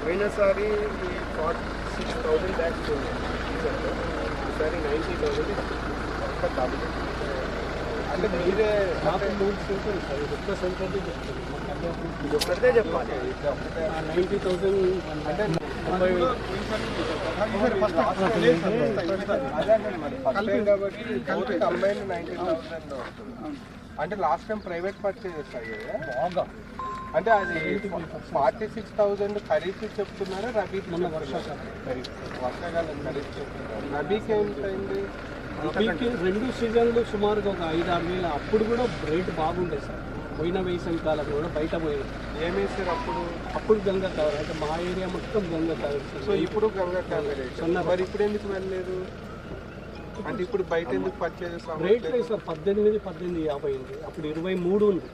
పోయినసారి forty six thousand bags ఈసారి ninety thousand double అంటే మీరే మాకు మూడు సెంటర్ సార్ ఇది ఒక్క సెంటర్ది చెప్తాను ఇది ఒక్కటే చెప్పాలి నైంటీ థౌసండ్ అంటే తొంభై వేలు అదే అండి మరి ఫస్ట్ టైం కాబట్టి కలిపి కంబైన్ నైంటీ థౌసండ్ అంటే లాస్ట్ టైం ప్రైవేట్ పర్చేజ్ చేస్తాయి బాగా. అంటే అది ఫార్టీ సిక్స్ థౌసండ్ ఖరీదు చెప్తున్నారా? మొన్న వర్షాకాలం ఖరీదు. వర్షాకాలం ఖరీదు చెప్తున్నారు? రబీకి అయింది రబీకి రెండు సీజన్లు సుమారుగా ఒక ఐదు ఆరు వేలు. అప్పుడు కూడా రేట్ బాగుండే సార్. పోయిన వేసవి కాలం కూడా బయట పోయింది ఏమేసారు అప్పుడు? అప్పుడు గంగా కవర్ అంటే మా ఏరియా మొత్తం గంగా కవర్ సో ఇప్పుడు గంగా కాంగ్రెస్ సన్న- మరి ఇప్పుడు ఎందుకు వెళ్ళలేదు? అంటే ఇప్పుడు బయట ఎందుకు పర్చేజ్ రేట్ లేదు సార్ పద్దెనిమిది పద్దెనిమిది యాభై ఉంది. అప్పుడు ఇరవై మూడు ఉంది.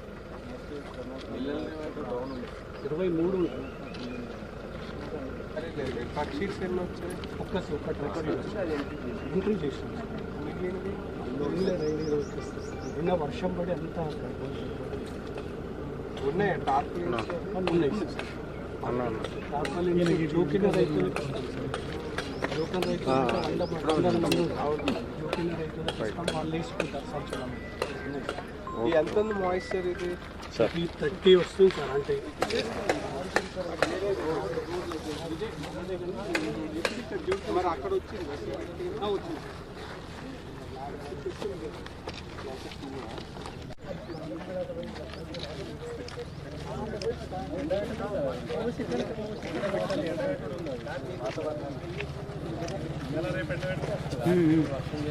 ఇరవై మూడు ఉంది. కట్ షీట్స్ ఎన్ని వచ్చాయి? ఒక్క ట్రక్ ఎంట్రీ చేసాం. నిన్న వర్షం పడి అంతా ఉన్నాయా టాప్ ఉన్నాయి. సార్ తాత్కాలిక జోకిన రైతులకు ఎంత ఉంది మాయిశ్చర్ ఇది? ఈ థర్టీ వస్తుంది సార్ అంటే. మరి అక్కడ వచ్చింది. వచ్చింది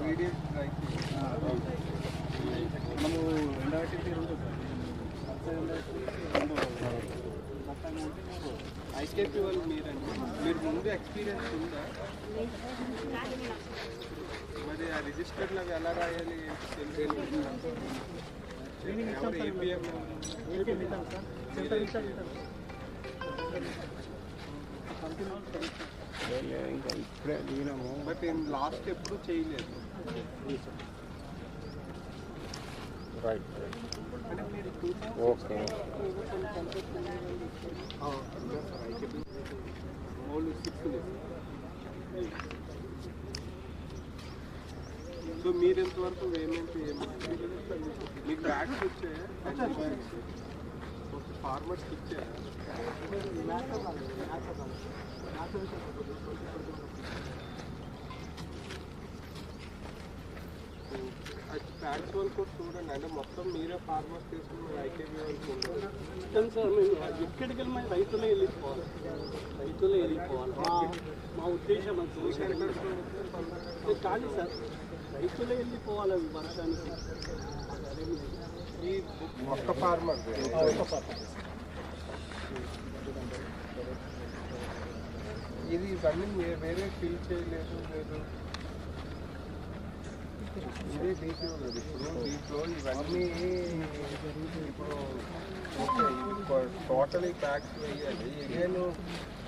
వీడియో ట్రై మనము ఎండాటి ఐకేపీ వాళ్ళు మీరండి మీరు ముందు ఎక్స్పీరియన్స్ ఉందా మరి ఆ రిజిస్టర్లో ఎలా రాయాలి ఎవరు ఏపీఎం బట్ లాస్ట్ ఎప్పుడు చేయలేదు రైట్ అంటే మీరు two okay old six so మీరు ఎంతవరకు ఏమేంటి ఏమేమి మీకు బ్యాగ్స్ వచ్చాయా ఫార్మర్స్కి ఇచ్చాయా బ్యాగ్స్ వాళ్ళు కూడా చూడండి అంటే మొత్తం మీరే ఫార్మర్స్ తీసుకుని ఐకేబీ వాళ్ళకి ఉండదు కానీ సార్ మేము ఎక్కడికి వెళ్ళినా రైతులే వెళ్ళిపోవాలి రైతులే వెళ్ళిపోవాలి మా మా ఉద్దేశం అది ఇది కాదు సార్ రైతులే వెళ్ళిపోవాలి అవి వర్షానికి అదేమి లేదు. ఈ ఒక్క ఫార్మర్ ఇది ఇవన్నీ వే- వేరే ఫిల్ చేయలేదు లేదు ఇదే డీపీ ఉన్నది ఇప్పుడు దీంట్లో ఇవన్నీ ఇప్పుడు టోటలీ ప్యాక్స్ వేయాలి అగైన్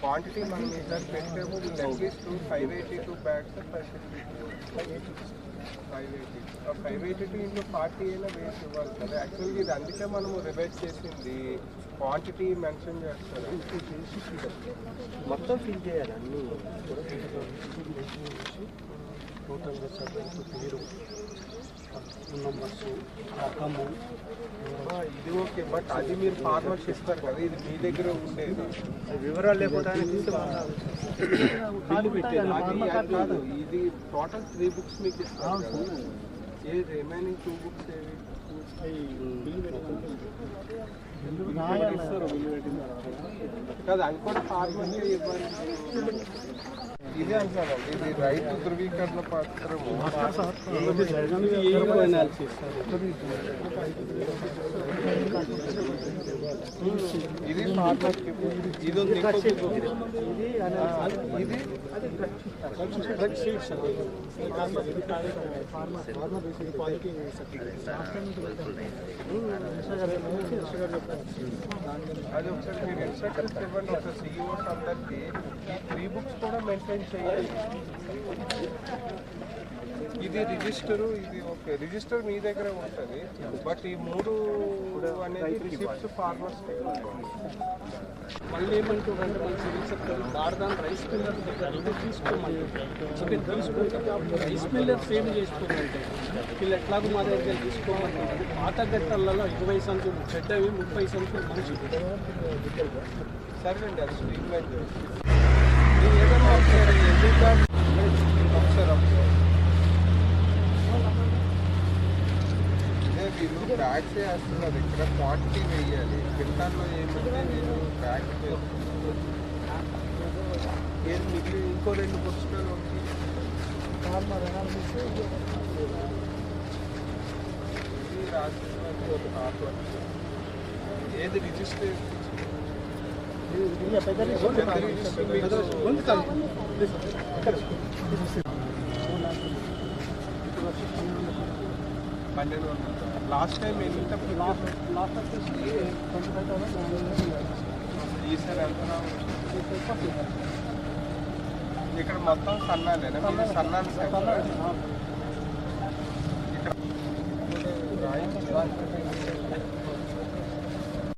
క్వాంటిటీ మనం ఈసారి పెట్టేమో at least five eighty two packs five eighty five eighty two ఇంట్లో ఫార్టీ అయినా వేసి ఇవ్వాలి కదా. యాక్చువల్గా ఇది అందుకే మనము రివైజ్ చేసింది. క్వాంటిటీ మెన్షన్ చేస్తారు? మొత్తం ఫిల్ చేయాలి అన్నీ. టోటల్గా సార్ రైతు పేరు ఫోన్ నంబర్స్ రకము ఆ, ఇది ఓకే బట్ అది మీరు ఫార్మర్స్ ఇస్తారు కదా ఇది మీ దగ్గర ఉండేది వివరాలు లేకపోతే బిల్లు పెట్టేది అది అది కాదు ఇది టోటల్ త్రీ బుక్స్ మీకు ఇస్తారు కదా. ఏ రిమైనింగ్ టూ బుక్స్ ఏవి బిల్లు పెట్టాలి కాదు అది కూడా ఫార్మర్కే ఇవ్వాలి ఇదే అంటానండి ఇది రైతు ధృవీకరణ పత్రము ఇది ఏ అనాలిసిస్ సార్ ఇది ఫార్మర్ ఇది ఉంది ఇంకొకటి ఉంది. ఇది డ్రగ్ సీడ్స్ అండి అది ఒకసారి మీరు ఇన్స్ట్రక్షన్స్ ఇవ్వండి ఒకసారి సిఇఓస్ అందరికి ఈ త్రీ బుక్స్ కూడా మెయింటైన్ చేయాలి ఇది రిజిస్టర్ ఇది ఓకే రిజిస్టర్ మీ దగ్గర ఉంటుంది. బట్ ఈ మూడు అనేది రిసిప్ట్స్ ఫార్మర్స్ మళ్ళీ ఏమంటారంటే మన సివిల్ సెక్టర్ భారతాన్ రైస్ మిల్లర్ దగ్గర తీసుకోమంటే చికెన్ తీసుకుంటాం రైస్ మిల్లర్స్ సేవ్ చేసుకోమంటే వీళ్ళు ఎట్లాగో మా దగ్గర తీసుకోమంటే పాత గట్టలలో ఇరవై సంచులు చెడ్డవి ముప్పై సంచులు మంచి. సరే అండి అది స్ట్రీట్ లైన్ ఏదైనా ఒకసారి ఎందుకు? ఒకసారి ఒకసారి ఇదే వీళ్ళు బ్యాగ్స్ వేస్తున్నారు ఇక్కడ క్వాంటిటీ వేయాలి క్వింటాల్లో ఏమంటే నేను బ్యాగ్ ఏది మిగిలి ఇంకో రెండు పుస్తకాలు వచ్చి ఇది రాసినది ఒక హాఫ్ ఏది రిజిస్టర్ పన్నెండు వందలు లాస్ట్ టైం ఎంత లాస్ట్ లాస్ట్ వచ్చేసి ట్వంటీ ఫైవ్ థౌసండ్ ఈసారి ఎంత? ఇక్కడ మొత్తం సన్నాలేనా సెక్షన్ ఇక్కడ